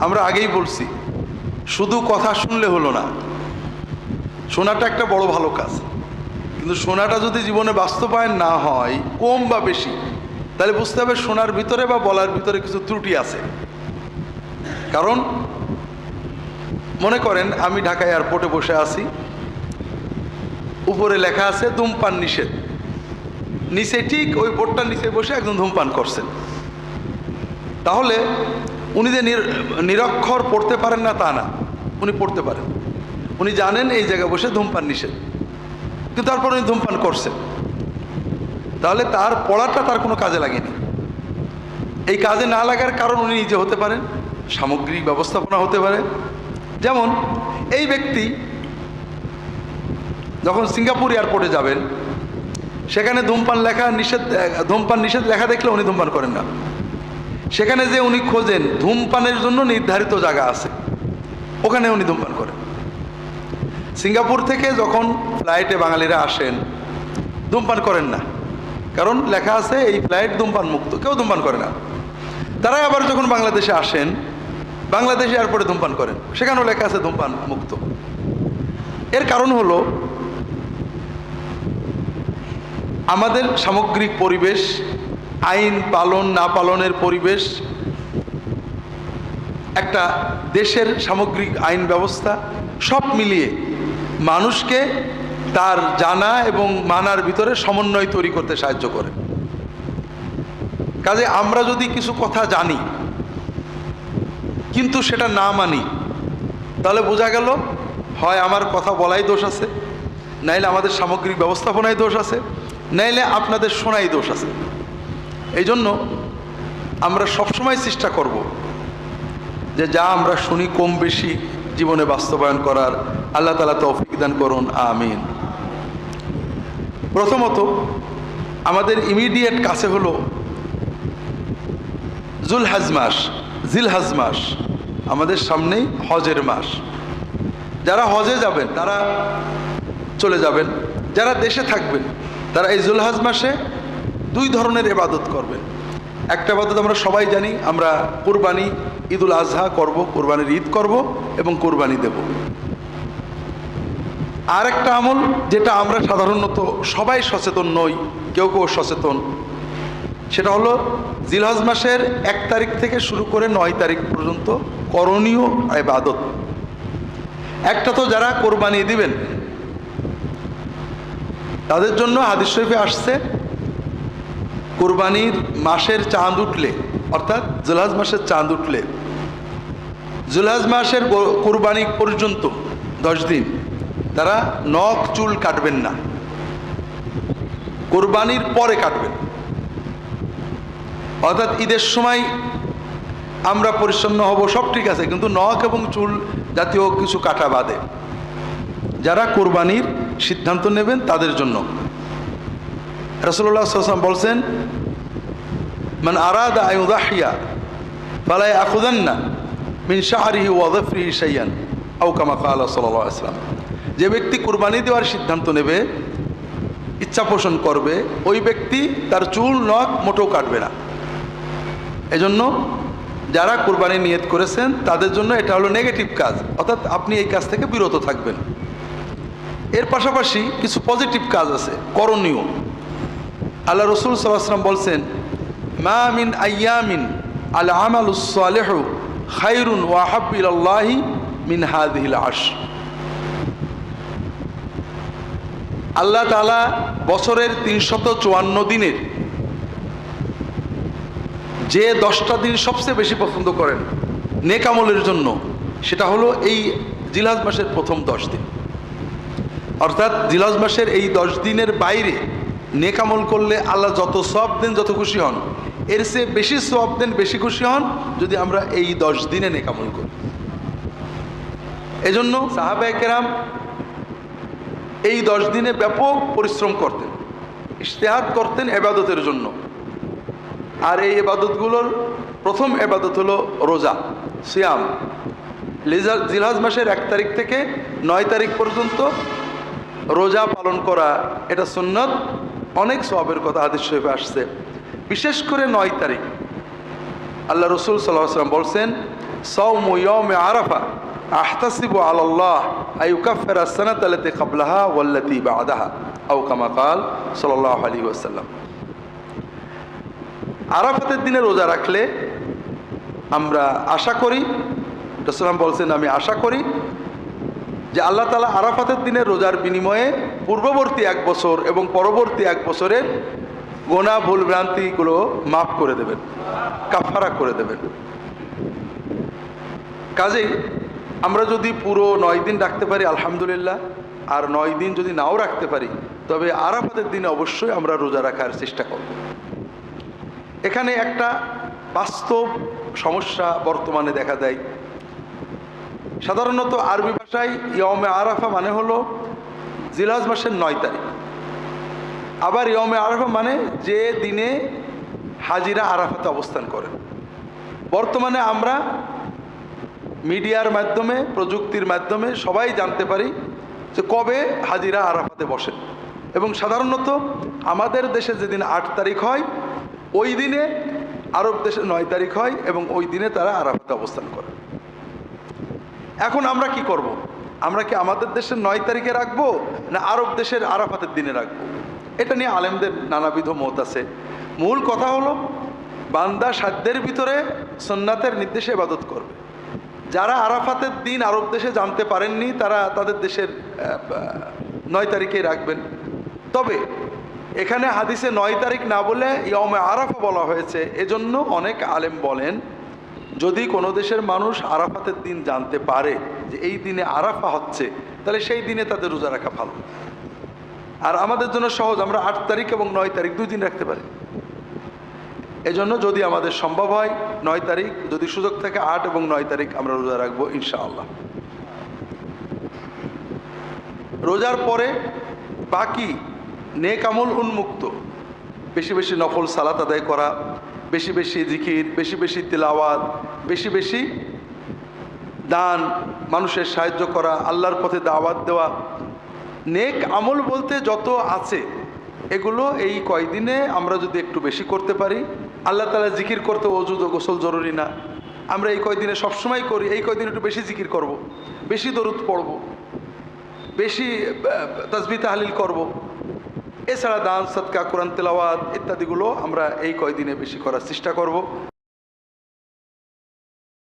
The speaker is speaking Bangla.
আমরা আগেই বলছি, শুধু কথা শুনলে হলো না। শোনাটা একটা বড় ভালো কাজ। কিন্তু শোনাটা যদি জীবনে বাস্তবায়ন না হয়, কম বা বেশি, তাহলে বুঝতে হবে শোনার ভিতরে বা বলার ভিতরে কিছু ত্রুটি আছে। কারণ, মনে করেন আমি ঢাকা এয়ারপোর্টে বসে আছি। উপরে লেখা আছে, ধূমপান নিষেধ। নিচে ঠিক ওই বোর্ডটার নিচে বসে একজন ধূমপান করছেন। তাহলে উনি যে নির- নিরক্ষর পড়তে পারেন না তা না, উনি পড়তে পারেন। উনি জানেন এই জায়গায় বসে ধূমপান নিষেধ। কিন্তু তারপর উনি ধূমপান করছেন। তাহলে তার পড়াটা তার কোনো কাজে লাগেনি। এই কাজে না লাগার কারণ উনি নিজে হতে পারেন, সামগ্রিক ব্যবস্থাপনা হতে পারে। যেমন, এই ব্যক্তি যখন সিঙ্গাপুর এয়ারপোর্টে যাবেন, সেখানে ধূমপান লেখা নিষেধ, ধূমপান নিষেধ লেখা দেখলে উনি ধূমপান করেন না। সেখানে যে উনি খোঁজেন, ধূমপানের জন্য নির্ধারিত জায়গা আছে। ওখানে উনি ধূমপান করেন। সিঙ্গাপুর থেকে যখন ফ্লাইটে বাঙালিরা আসেন, ধূমপান করেন না। কারণ লেখা আছে, এই ফ্লাইট ধূমপান মুক্ত, কেউ ধূমপান করে না। তারাই আবার যখন বাংলাদেশে আসেন, বাংলাদেশে এয়ারপোর্টে ধূমপান করেন। সেখানেও লেখা আছে, ধূমপান মুক্ত। এর কারণ হলো, আমাদের সামগ্রিক পরিবেশ আইন পালন না পালনের পরিবেশ, একটা দেশের সামগ্রিক আইন ব্যবস্থা, সব মিলিয়ে মানুষকে তার জানা এবং মানার ভিতরে সমন্বয় তৈরি করতে সাহায্য করে। কাজে আমরা যদি কিছু কথা জানি, কিন্তু সেটা না মানি, তাহলে বোঝা গেল, হয় আমার কথা বলাই দোষ আছে, নাইলে আমাদের সামগ্রিক ব্যবস্থাপনায় দোষ আছে, নাইলে আপনাদের শোনাই দোষ আছে। এই জন্য আমরা সবসময় চেষ্টা করব যে যা আমরা শুনি কম বেশি জীবনে বাস্তবায়ন করার। আল্লাহ তালা তৌফিক দান করুন, আমিন। প্রথমত আমাদের ইমিডিয়েট কাছে হলো জুল হাজ মাস জিল হাজ মাস, আমাদের সামনেই হজের মাস। যারা হজে যাবেন, তারা চলে যাবেন, যারা দেশে থাকবেন, তারা এই জুলহাজ মাসে দুই ধরনের এবাদত করবেন। একটা এবাদত আমরা সবাই জানি, আমরা কোরবানি ঈদুল আজহা করব, কোরবানির ঈদ করব এবং কোরবানি দেব। আর একটা আমল যেটা আমরা সাধারণত সবাই সচেতন নই, কেউ কেউ সচেতন, সেটা হলো জিলহজ মাসের এক তারিখ থেকে শুরু করে নয় তারিখ পর্যন্ত করণীয় এবাদত একটা তো যারা কোরবানি দিবেন, তাদের জন্য হাদিস শরীফে আসছে কোরবানির মাসের চাঁদ উঠলে, অর্থাৎ জুলহাজ মাসের চাঁদ উঠলে জুলহাজ মাসের কোরবানি পর্যন্ত দশ দিন তারা নখ, চুল কাটবেন না। কোরবানির পরে কাটবেন। অর্থাৎ ঈদের সময় আমরা পরিচ্ছন্ন হব, সব ঠিক আছে, কিন্তু নখ এবং চুল জাতীয় কিছু কাটা বাদে। যারা কোরবানির সিদ্ধান্ত নেবেন তাদের জন্য রসল্লাহ বলছেন মানে আরাদা আয়ুদাহিয়া ফালাই আখুদান্না মিন শাহরিহি ওয়াদফরিহি সাইয়ান আউ কামা কালা সাল্লাহ আসলাম যে ব্যক্তি কুরবানি দেওয়ার সিদ্ধান্ত নেবে, ইচ্ছা পোষণ করবে, ওই ব্যক্তি তার চুল, নখ মোটেও কাটবে না। এজন্য যারা কুরবানি নিয়ত করেছেন, তাদের জন্য এটা হলো নেগেটিভ কাজ, অর্থাৎ আপনি এই কাজ থেকে বিরত থাকবেন। এর পাশাপাশি কিছু পজিটিভ কাজ আছে, করণীয়। আল্লাহ রসুল সাল্লাম বলছেন, মা মিন আয়ামিন আল আমাল সালেহ খাইরুন ওয়াহাবিল আল্লাহি মিন হাদিল আশ আল্লাহ তালা বছরের তিনশত চুয়ান্ন দিনের যে দশটা দিন সবচেয়ে বেশি পছন্দ করেন নেকামলের জন্য, সেটা হলো এই জিলাজ মাসের প্রথম দশ দিন। অর্থাৎ জিলাজ মাসের এই দশ দিনের বাইরে নেকামল করলে আল্লাহ যত সব দেন যত খুশি হন। এর চেয়ে বেশি সব দেন, বেশি খুশি হন যদি আমরা এই দশ দিনে নেকামল করি। এজন্য সাহাবায়ে কেরাম এই দশ দিনে ব্যাপক পরিশ্রম করতেন, ইশতেহাদ করতেন এবাদতের জন্য। আর এই এবাদতগুলোর প্রথম এবাদত হলো রোজা, সিয়াম। লিজা- জিলহজ মাসের এক তারিখ থেকে নয় তারিখ পর্যন্ত রোজা পালন করা এটা সুন্নত। অনেক সবের কথা হাদিস শরীফে আসছে। বিশেষ করে নয় তারিখ। আল্লাহ রসুল সাল্লাহ সাল্লাম বলছেন সৌম ইয়ম আরাফা, আহতাসিবু আল্লাহ আইউকাফের আসানাত আলতি কাবলাহা ওয়াল্লাতি বাদাহা আউ কামা কাল সাল্লাহ আলী ওয়াসাল্লাম। আরাফাতের দিনে রোজা রাখলে আমরা আশা করি রসলাম বলছেন, আমি আশা করি যে আল্লাহ তালা আরাফাতের দিনে রোজার বিনিময়ে পূর্ববর্তী এক বছর এবং পরবর্তী এক বছরের গোনা ভুল ভ্রান্তিগুলো মাফ করে দেবেন কাফারা করে দেবেন। কাজেই আমরা যদি পুরো নয় দিন রাখতে পারি, আলহামদুলিল্লাহ, আর নয় দিন যদি নাও রাখতে পারি, তবে আরাফাতের দিনে অবশ্যই আমরা রোজা রাখার চেষ্টা করব। এখানে একটা বাস্তব সমস্যা বর্তমানে দেখা দেয়। সাধারণত আরবি ভাষায় ইয়মে আরাফা মানে হলো জিলাজ মাসের নয় তারিখ। আবার ইয়মে আরাফা মানে যে দিনে হাজিরা আরাফাতে অবস্থান করেন বর্তমানে আমরা মিডিয়ার মাধ্যমে, প্রযুক্তির মাধ্যমে সবাই জানতে পারি যে কবে হাজিরা আরাফাতে বসেন। এবং সাধারণত আমাদের দেশে যেদিন আট তারিখ হয়, ওই দিনে আরব দেশে নয় তারিখ হয় এবং ওই দিনে তারা আরাফাতে অবস্থান করে। এখন আমরা কি করব। আমরা কি আমাদের দেশের নয় তারিখে রাখব, না আরব দেশের আরাফাতের দিনে রাখব? এটা নিয়ে আলেমদের নানাবিধ মত আছে। মূল কথা হলো, বান্দা সাধ্যের ভিতরে সন্ন্যাতের নির্দেশে ইবাদত করবে। যারা আরাফাতের দিন আরব দেশে জানতে পারেননি, তারা তাদের দেশের নয় তারিখেই রাখবেন। তবে, এখানে হাদিসে নয় তারিখ না বলে ইয়মে আরাফা বলা হয়েছে। এজন্য অনেক আলেম বলেন যদি কোনো দেশের মানুষ আরাফাতের দিন জানতে পারে যে এই দিনে আরাফা হচ্ছে, তাহলে সেই দিনে তাদের রোজা রাখা ভালো। আর আমাদের জন্য সহজ, আমরা আট তারিখ এবং নয় তারিখ দুই দিন রাখতে পারি। এজন্য যদি আমাদের সম্ভব হয়, নয় তারিখ, যদি সুযোগ থাকে, আট এবং নয় তারিখ আমরা রোজা রাখব ইনশাআল্লাহ। রোজার পরে বাকি নেক আমল উন্মুক্ত। বেশি বেশি নফল সালাত আদায় করা বেশি বেশি জিকির, বেশি বেশি তেলাওয়াত, বেশি বেশি দান, মানুষের সাহায্য করা, আল্লাহর পথে দাওয়াত দেওয়া নেক আমল বলতে যত আছে, এগুলো এই কয়দিনে আমরা যদি একটু বেশি করতে পারি, আল্লাহ তালা জিকির করতে অজুদ ও গোসল জরুরি না আমরা এই কয়দিনে সবসময় করি, এই কয়দিন একটু বেশি জিকির করব। বেশি দরুদ পড়ব, বেশি তসবি তাহলিল করব। এছাড়া দান সৎকা কোরআন তেলাওয়াত ইত্যাদিগুলো আমরা এই কয়দিনে বেশি করার চেষ্টা করব।